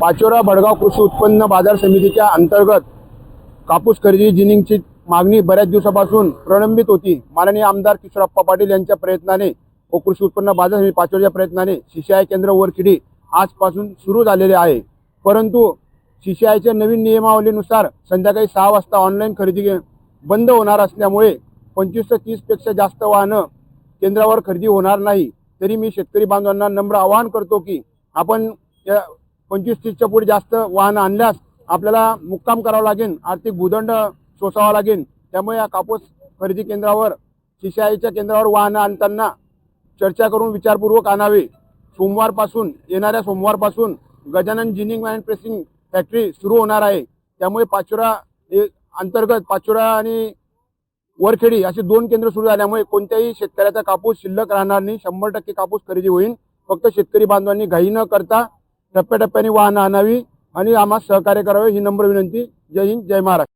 पाचोरा भडगाव कृषी उत्पन्न बाजार समितीच्या अंतर्गत कापूस खरेदी जिनिंगची मागणी बऱ्याच दिवसापासून प्रलंबित होती. माननीय आमदार किशोरप्पा पाटील यांच्या प्रयत्नाने व कृषी उत्पन्न बाजार समिती पाचोऱ्याच्या प्रयत्नाने सीसीआय केंद्र वरखिडी आजपासून सुरू झालेले आहे. परंतु सीसीआयच्या नवीन नियमावलीनुसार संध्याकाळी सहा वाजता ऑनलाईन खरेदी बंद होणार असल्यामुळे पंचवीस ते तीसपेक्षा जास्त वाहनं केंद्रावर खरेदी होणार नाही. तरी मी शेतकरी बांधवांना नम्र आवाहन करतो की आपण या पंचवीस तीसच्या पुढे जास्त वाहनं आणल्यास आपल्याला मुक्काम करावं लागेल आर्थिक भूदंड सोसावा लागेल. त्यामुळे या कापूस खरेदी केंद्रावर सीसीआयच्या केंद्रावर वाहनं आणताना चर्चा करून विचारपूर्वक आणावे. सोमवारपासून येणाऱ्या सोमवारपासून Gajanan ginning and pressing factory सुरू होणार आहे. त्यामुळे पाचोरा अंतर्गत पाचोरा आणि वरखेडी असे दोन केंद्र सुरू झाल्यामुळे कोणत्याही शेतकऱ्याचा कापूस शिल्लक राहणार नाही. शंभर टक्के कापूस खरेदी होईल. फक्त शेतकरी बांधवांनी घाई न करता टप्प्याटप्प्याने वाहनं आणावी आणि आम्हाला सहकार्य करावे ही नम्र विनंती. जय हिंद जय महाराष्ट्र.